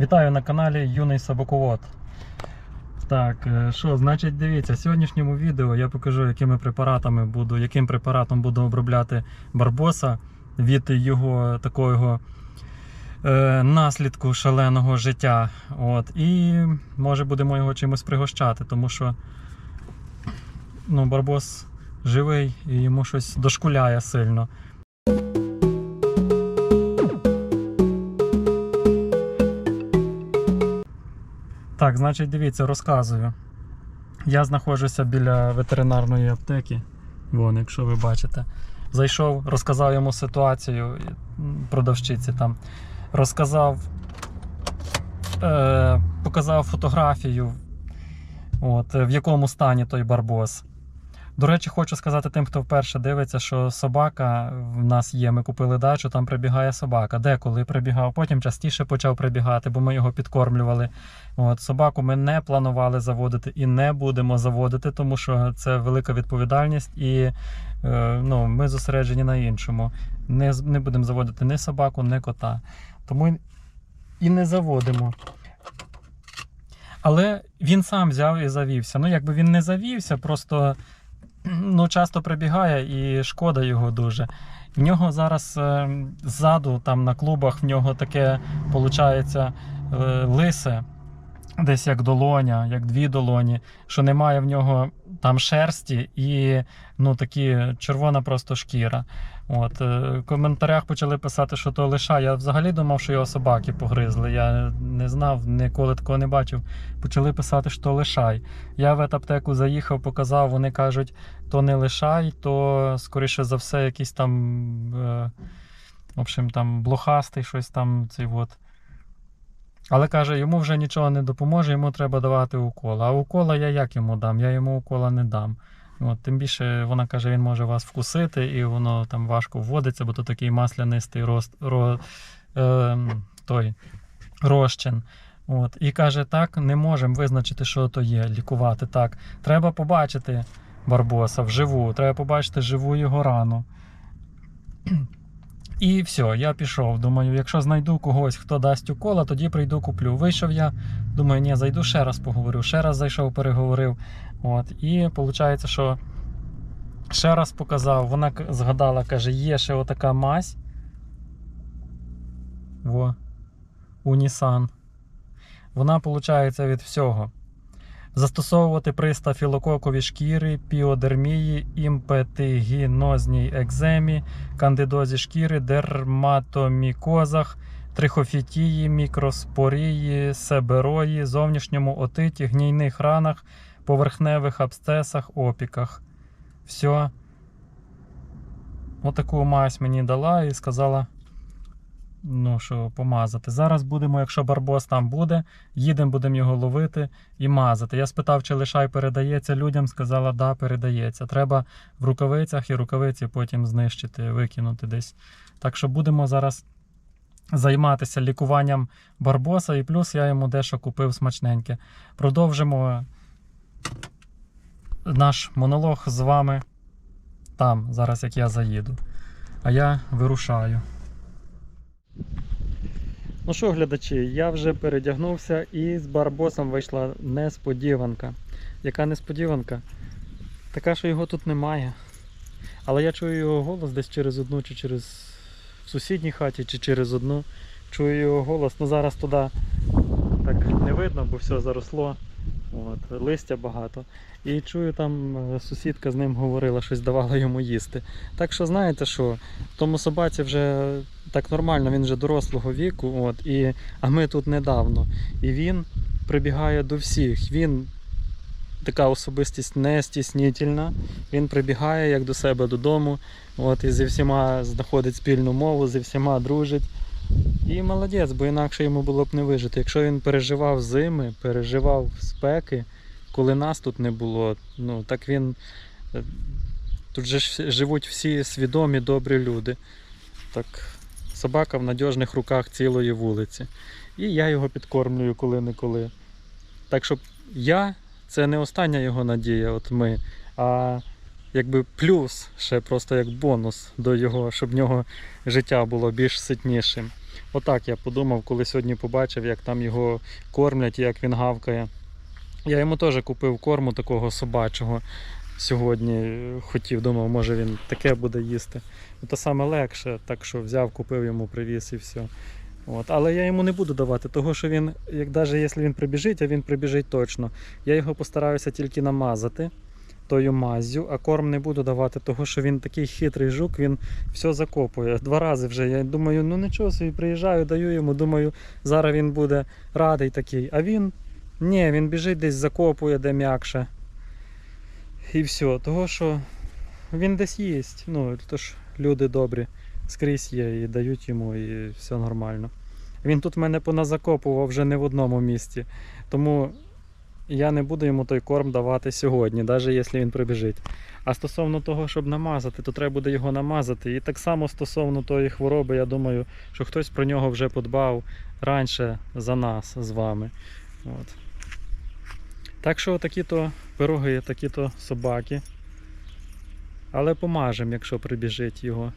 Вітаю на каналі Юний Собаковод. Так, е, що, значить, дивіться, в сьогоднішньому відео я покажу, якими препаратами буду, яким препаратом буду обробляти барбоса від його такого е, наслідку шаленого життя. От. І може будемо його чимось пригощати, тому що ну, барбос живий і йому щось дошкуляє сильно. Так, значить, дивіться, розказую. Я знаходжуся біля ветеринарної аптеки. Вон, якщо ви бачите. Зайшов, розказав йому ситуацію продавщиці там. Розказав, е, показав фотографію, от, в якому стані той барбос. До речі, хочу сказати тим, хто вперше дивиться, що собака в нас є. Ми купили дачу, там прибігає собака. Деколи прибігав, потім частіше почав прибігати, бо ми його підкормлювали. От, собаку ми не планували заводити і не будемо заводити, тому що це велика відповідальність, і е, ну, ми зосереджені на іншому. Не, не будемо заводити ні собаку, ні кота. Тому і- не заводимо. Але він сам взяв і завівся. Ну, якби він не завівся, просто ну, часто прибігає і шкода його дуже. В нього зараз е, ззаду, там на клубах, в нього таке, виходить, е, лисе, десь як долоня, як дві долоні, що немає в нього там шерсті і ну, такі червона просто шкіра. От, е, в коментарях почали писати, що то лиша. Я взагалі думав, що його собаки погризли. Я не знав, ніколи такого не бачив. Почали писати, що лишай. Я в аптеку заїхав, показав, вони кажуть, то не лишай, то скоріше за все, якийсь там, е, в общем, там блохастий, щось там цей от. Але каже, йому вже нічого не допоможе, йому треба давати укол. А укола я як йому дам? Я йому укола не дам. От, тим більше вона каже, він може вас вкусити, і воно там важко вводиться, бо то такий маслянистий рост, ро, е, той, розчин. От, і каже, так, не можемо визначити, що то є, лікувати. Так, треба побачити барбоса вживу, треба побачити живу його рану. І все, я пішов. Думаю, якщо знайду когось, хто дасть укола, тоді прийду куплю. Вийшов я, думаю, ні, зайду ще раз поговорю. Ще раз зайшов, переговорив. От, і виходить, що ще раз показав. Вона згадала, каже, є ще отака мазь. Во. Унісан. Вона, виходить, від всього. Застосовувати при стафілококовій шкіри, піодермії, імпетигінозній екземі, кандидозі шкіри, дерматомікозах, трихофітії, мікроспорії, себерої, зовнішньому отиті, гнійних ранах, поверхневих абсцесах, опіках. Все. Отаку мазь мені дала і сказала, ну, що помазати. Зараз будемо, якщо барбос там буде, їдемо, будемо його ловити і мазати. Я спитав, чи лишай передається людям, сказала, да, передається. Треба в рукавицях і рукавиці потім знищити, викинути десь. Так що будемо зараз займатися лікуванням барбоса, і плюс я йому дещо купив смачненьке. Продовжимо наш монолог з вами там, зараз як я заїду. А я вирушаю. Ну що, глядачі, я вже передягнувся і з барбосом вийшла несподіванка. Яка несподіванка? Така, що його тут немає. Але я чую його голос десь через одну, чи через в сусідній хаті, чи через одну. Чую його голос. Ну зараз туди так не видно, бо все заросло. От, листя багато. І чую, там е, сусідка з ним говорила, щось давала йому їсти. Так що знаєте що, тому собаці вже так нормально, він вже дорослого віку, от, і, а ми тут недавно. І він прибігає до всіх. Він така особистість не стіснительна. Він прибігає як до себе додому, от, і зі всіма знаходить спільну мову, зі всіма дружить. І молодець, бо інакше йому було б не вижити. Якщо він переживав зими, переживав спеки, коли нас тут не було, ну так він. е, Тут же живуть всі свідомі, добрі люди. Так, собака в надіжних руках цілої вулиці. І я його підкормлюю коли-неколи. Так що я це не остання його надія, от ми, а якби плюс, ще просто як бонус до його, щоб в нього життя було більш ситнішим. Отак я подумав, коли сьогодні побачив, як там його кормлять, як він гавкає. Я йому теж купив корму такого собачого. Сьогодні хотів, думав, може він таке буде їсти. Ну, саме легше, так що взяв, купив йому, привіз і все. От. Але я йому не буду давати, того що він, як навіть якщо він прибіжить, а він прибіжить точно, я його постараюся тільки намазати тою маззю, а корм не буду давати, того що він такий хитрий жук, він все закопує. Два рази вже. Я думаю, ну нічого собі приїжджаю, даю йому, думаю, зараз він буде радий такий. А він ні, він біжить десь закопує, де м'якше. І все. Того що він десь їсть. Ну, то ж люди добрі скрізь є і дають йому, і все нормально. Він тут мене поназакопував вже не в одному місці. Тому я не буду йому той корм давати сьогодні, навіть якщо він прибіжить. А стосовно того, щоб намазати, то треба буде його намазати. І так само стосовно тої хвороби, я думаю, що хтось про нього вже подбав раніше за нас з вами. От. Так що такі-то пироги, такі-то собаки. Але помажемо, якщо прибіжить його.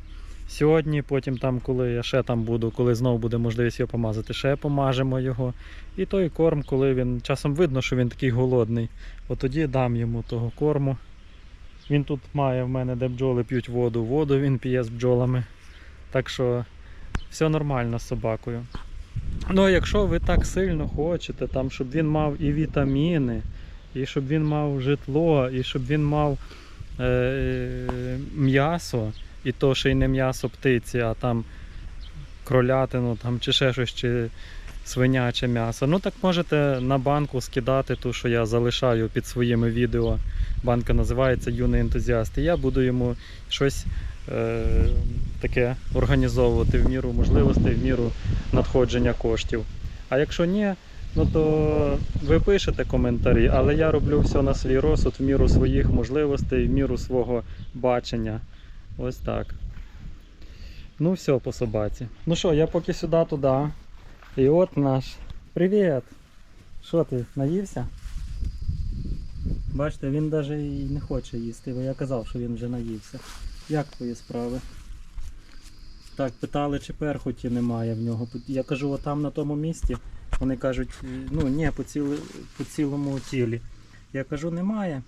Сьогодні, потім там, коли я ще там буду, коли знову буде можливість його помазати, ще помажемо його. І той корм, коли він часом видно, що він такий голодний, от тоді дам йому того корму. Він тут має в мене, де бджоли п'ють воду, воду він п'є з бджолами. Так що все нормально з собакою. Ну, якщо ви так сильно хочете, там, щоб він мав і вітаміни, і щоб він мав житло, і щоб він мав е, м'ясо, і то ще й не м'ясо птиці, а там кролятину там, чи ще щось, чи свиняче м'ясо. Ну так можете на банку скидати ту, що я залишаю під своїми відео. Банка називається Юний ентузіаст. І я буду йому щось е, таке організовувати в міру можливостей, в міру надходження коштів. А якщо ні, ну то ви пишете коментарі, але я роблю все на свій розсуд, в міру своїх можливостей, в міру свого бачення. Ось так. Ну, все по собаці. Ну що, я поки сюди туди. І от наш. Привіт! Що ти, наївся? Бачите, він навіть і не хоче їсти, бо я казав, що він вже наївся. Як твої справи? Так, питали, чи перхоті немає в нього. Я кажу, отам на тому місці. Вони кажуть, ну ні, по, ціли, по цілому тілі. Я кажу, немає.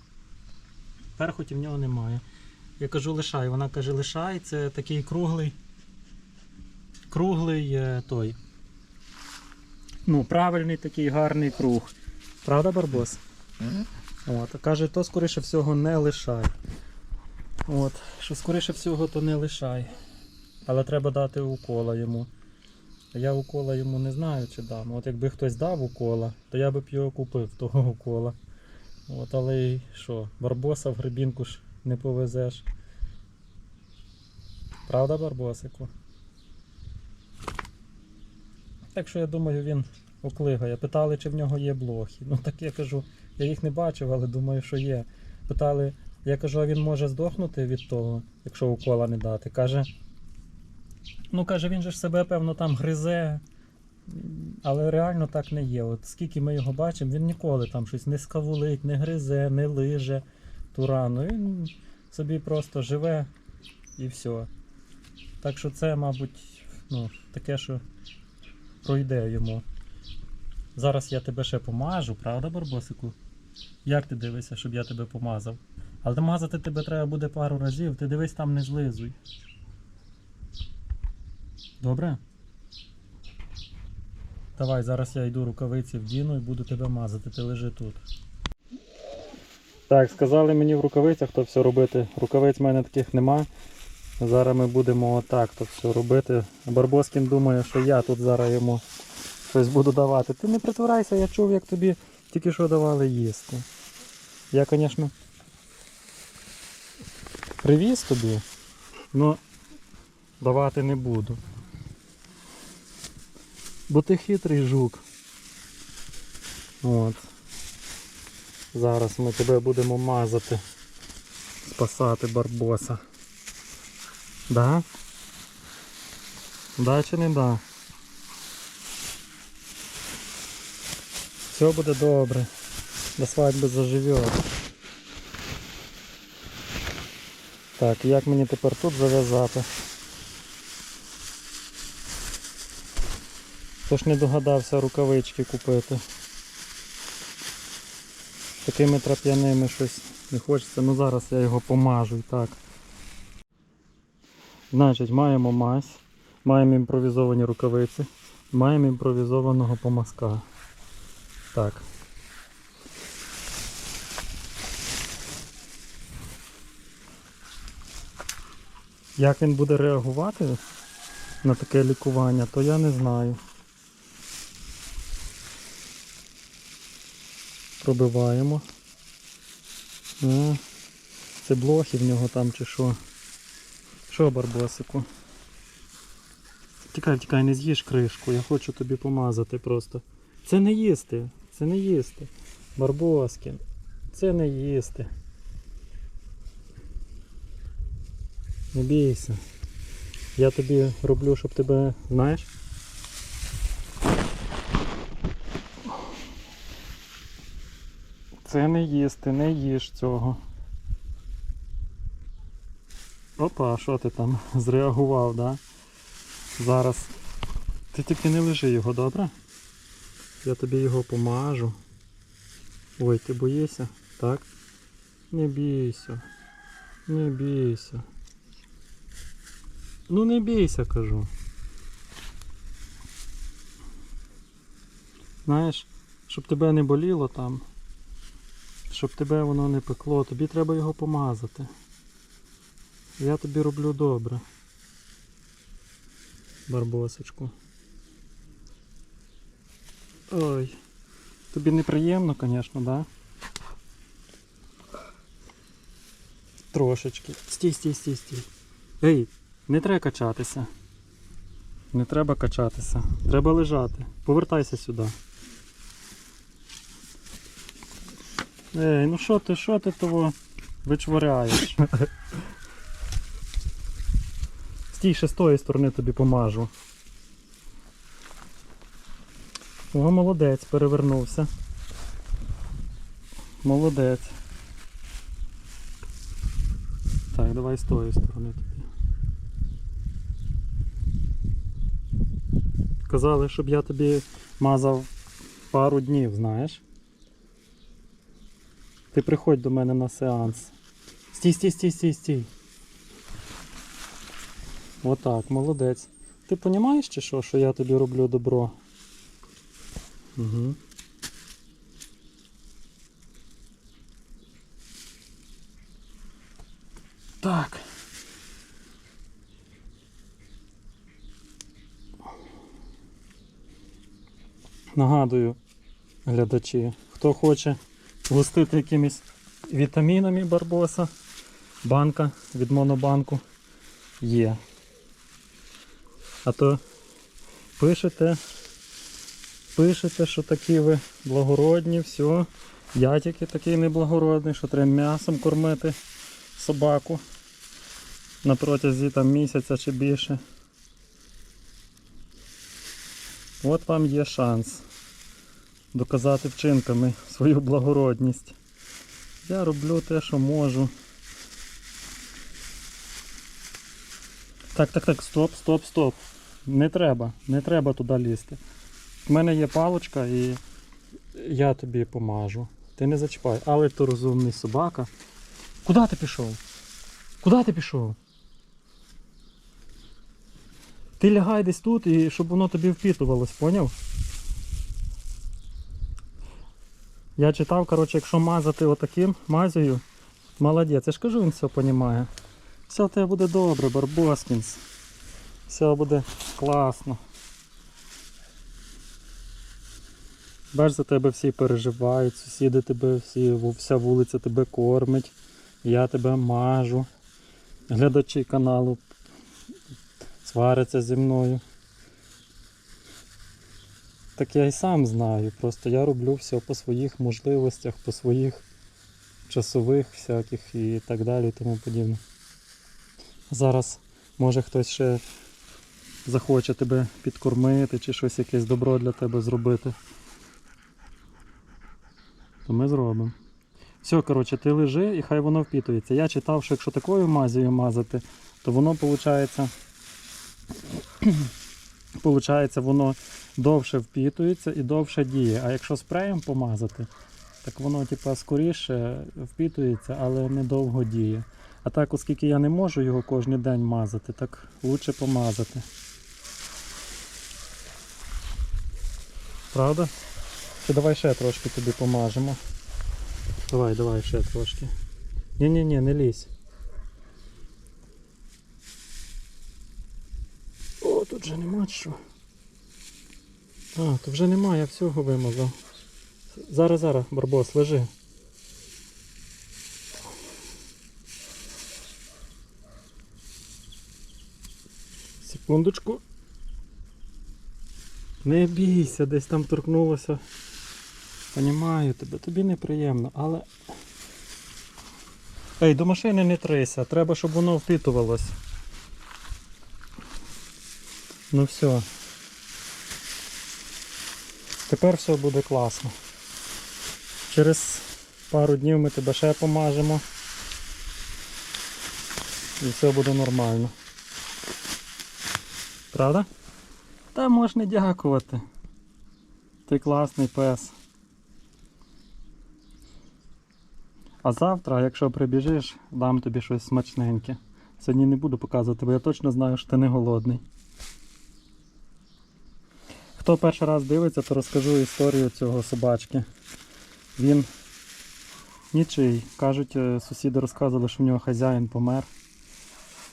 Перхоті в нього немає. Я кажу, лишай. Вона каже, лишай, це такий круглий. Круглий е, той. Ну, правильний такий гарний круг. Правда, Барбос? От, каже, то скоріше всього не лишай. От, що скоріше всього, то не лишай. Але треба дати укола йому. Я укола йому не знаю, чи дам. От якби хтось дав укола, то я б його купив, того укола. От, але й що, барбоса в грибінку ж не повезеш. Правда, барбосику? Так що я думаю, він оклигає. Питали, чи в нього є блохи. Ну так я кажу, я їх не бачив, але думаю, що є. Питали, я кажу, а він може здохнути від того, якщо укола не дати. Каже, ну каже, він же ж себе, певно, там гризе. Але реально так не є. От скільки ми його бачимо, він ніколи там щось не скавулить, не гризе, не лиже ту рану. Він собі просто живе і все. Так що це, мабуть, ну, таке, що пройде йому. Зараз я тебе ще помажу, правда, Барбосику? Як ти дивишся, щоб я тебе помазав? Але мазати тебе треба буде пару разів, ти дивись там не злизуй. Добре? Давай, зараз я йду рукавиці вдіну і буду тебе мазати, ти лежи тут. Так, сказали мені в рукавицях то все робити. Рукавиць в мене таких нема. Зараз ми будемо отак то все робити. Барбоскін думає, що я тут зараз йому щось буду давати. Ти не притворайся, я чув, як тобі тільки що давали їсти. Я, звісно, привіз тобі, але давати не буду. Бо ти хитрий жук. От. Зараз ми тебе будемо мазати, спасати барбоса. Да? Да чи не да? Все буде добре. До свадьби заживе. Так, як мені тепер тут зав'язати? Хто ж не догадався рукавички купити. Такими трап'яними щось не хочеться, ну зараз я його помажу і так. Значить, маємо мазь, маємо імпровізовані рукавиці, маємо імпровізованого помазка. Так. Як він буде реагувати на таке лікування, то я не знаю. Пробиваємо. А, це блохи в нього там чи що. Що, барбосику? Тікай, тікай, не з'їж кришку, я хочу тобі помазати просто. Це не їсти, це не їсти. Барбоскін, це не їсти. Не бійся. Я тобі роблю, щоб тебе, знаєш? Це не їсти, не їж цього. Опа, що ти там зреагував, да? Зараз. Ти тільки не лежи його, добре? Я тобі його помажу. Ой, ти боїшся? Так? Не бійся. Не бійся. Ну не бійся, кажу. Знаєш, щоб тебе не боліло там, щоб тебе воно не пекло, тобі треба його помазати. Я тобі роблю добре. Барбосочку. Ой. Тобі неприємно, звісно, да? Трошечки. Стій, стій, стій, стій. Ей, не треба качатися. Не треба качатися. Треба лежати. Повертайся сюди. Ей, ну що ти, що ти того вичворяєш? Стій ще з тої сторони тобі помажу. О, молодець, перевернувся. Молодець. Так, давай з тої сторони тобі. Казали, щоб я тобі мазав пару днів, знаєш. Ти приходь до мене на сеанс. Стій, стій, стій, стій, стій. Отак, молодець. Ти розумієш чи що, що я тобі роблю добро? Угу. Так. Нагадую, глядачі, хто хоче густити якимись вітамінами барбоса, банка від монобанку є. А то пишете, пишете, що такі ви благородні, все. Я тільки такий неблагородний, що треба м'ясом кормити собаку на протязі там місяця чи більше. От вам є шанс доказати вчинками свою благородність. Я роблю те, що можу. Так, так, так, стоп, стоп, стоп. Не треба, не треба туди лізти. У мене є палочка і я тобі помажу. Ти не зачіпай, але ти розумний собака. Куди ти пішов? Куди ти пішов? Ти лягай десь тут і щоб воно тобі впітувалось, поняв? Я читав, коротше, якщо мазати отаким мазею, молодець, я ж кажу, він все розуміє. Все тебе буде добре, Барбоскінс. Все буде класно. Бач, за тебе всі переживають, сусіди тебе всі, вся вулиця тебе кормить, я тебе мажу. Глядачі каналу сваряться зі мною. Так я і сам знаю, просто я роблю все по своїх можливостях, по своїх часових всяких і так далі і тому подібне. Зараз може хтось ще захоче тебе підкормити чи щось якесь добро для тебе зробити. То ми зробимо. Все, коротше, ти лежи і хай воно впітується. Я читав, що якщо такою мазію мазати, то воно виходить Получається, воно довше впітується і довше діє. А якщо спреєм помазати, так воно типа, скоріше впітується, але недовго діє. А так, оскільки я не можу його кожен день мазати, так лучше помазати. Правда? Чи давай ще трошки тобі помажемо. Давай, давай ще трошки. Ні-ні-ні, не лізь. О, тут же нема що. А, тут вже нема, я всього вимазав. Зараз, зараз, барбос, лежи. Секундочку. Не бійся, десь там торкнулося. Понімаю тебе, тобі неприємно, але. Ей, до машини не трися, треба, щоб воно впитувалось. Ну все. Тепер все буде класно. Через пару днів ми тебе ще помажемо. І все буде нормально. Правда? Та можеш не дякувати. Ти класний пес. А завтра, якщо прибіжиш, дам тобі щось смачненьке. Сьогодні не буду показувати, бо я точно знаю, що ти не голодний. Хто перший раз дивиться, то розкажу історію цього собачки. Він нічий. Кажуть, е, сусіди розказували, що в нього хазяїн помер.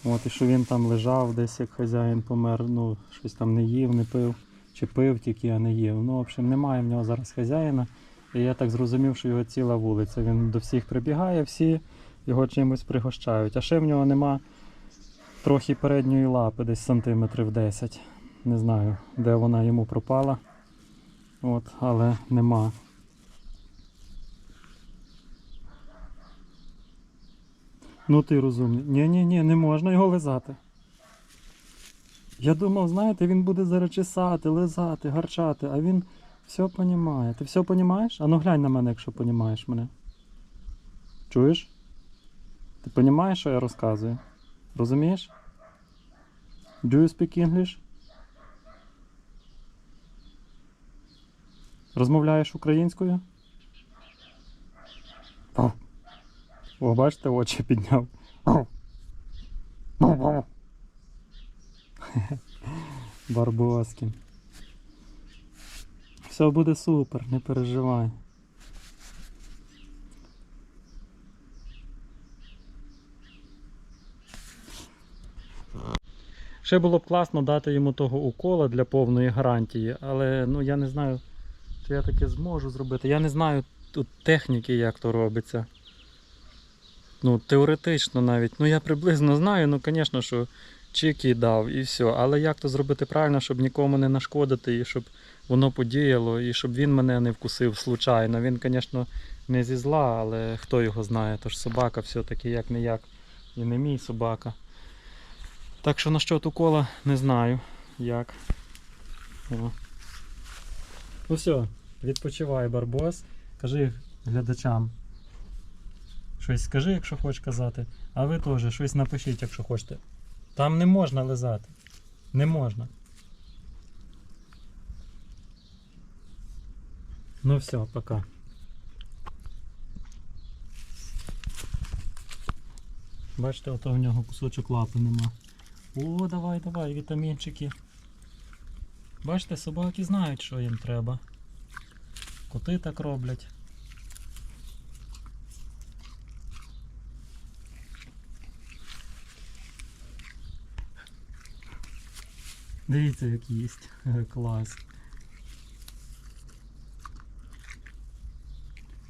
От, і що він там лежав десь, як хазяїн помер, ну, щось там не їв, не пив, чи пив тільки, а не їв. Ну, в общем, немає в нього зараз хазяїна. І я так зрозумів, що його ціла вулиця. Він до всіх прибігає, всі його чимось пригощають. А ще в нього нема трохи передньої лапи, десь сантиметрів 10. Не знаю, де вона йому пропала. От, але нема. Ну ти розумний. Ні, ні, ні, не можна його лизати. Я думав, знаєте, він буде зараз чесати, лизати, гарчати, а він все понімає. Ти все понімаєш? А ну глянь на мене, якщо понімаєш мене. Чуєш? Ти понімаєш, що я розказую? Розумієш? Do you speak English? Розмовляєш українською? О, бачите, очі підняв. Барбоскін. Все буде супер, не переживай. Ще було б класно дати йому того укола для повної гарантії, але ну я не знаю, чи я таке зможу зробити. Я не знаю тут техніки, як то робиться. Ну, теоретично навіть. Ну я приблизно знаю, ну звісно, що чики дав і все. Але як то зробити правильно, щоб нікому не нашкодити і щоб воно подіяло, і щоб він мене не вкусив случайно. Він, звісно, не зі зла, але хто його знає, тож собака все-таки як не як. І не мій собака. Так що насчет укола не знаю як. О. Ну все, відпочивай, барбос. Кажи глядачам. Щось скажи, якщо хочеш казати. А ви теж щось напишіть, якщо хочете. Там не можна лизати. Не можна. Ну все, пока. Бачите, ото в нього кусочок лапи нема. О, давай, давай, вітамінчики. Бачите, собаки знають, що їм треба. Коти так роблять. Дивіться, як їсть. Клас.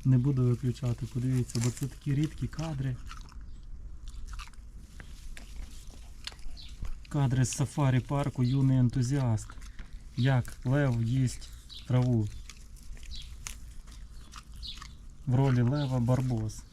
Не буду виключати, подивіться, бо це такі рідкі кадри. Кадри з сафарі парку юний ентузіаст. Як лев їсть траву. В ролі лева барбос.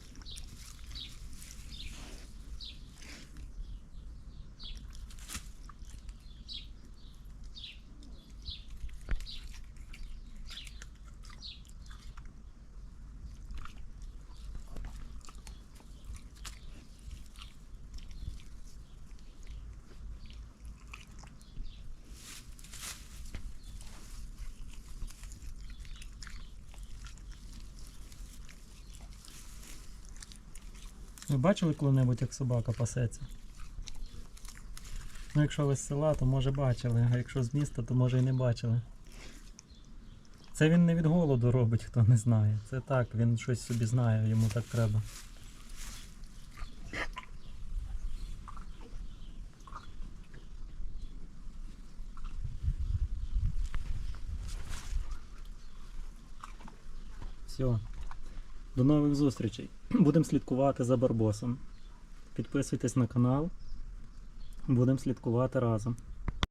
Ви бачили коли-небудь, як собака пасеться? Ну, якщо ви з села, то може бачили, а якщо з міста, то може і не бачили. Це він не від голоду робить, хто не знає. Це так, він щось собі знає, йому так треба. Все. До нових зустрічей. Будемо слідкувати за Барбосом. Підписуйтесь на канал. Будемо слідкувати разом.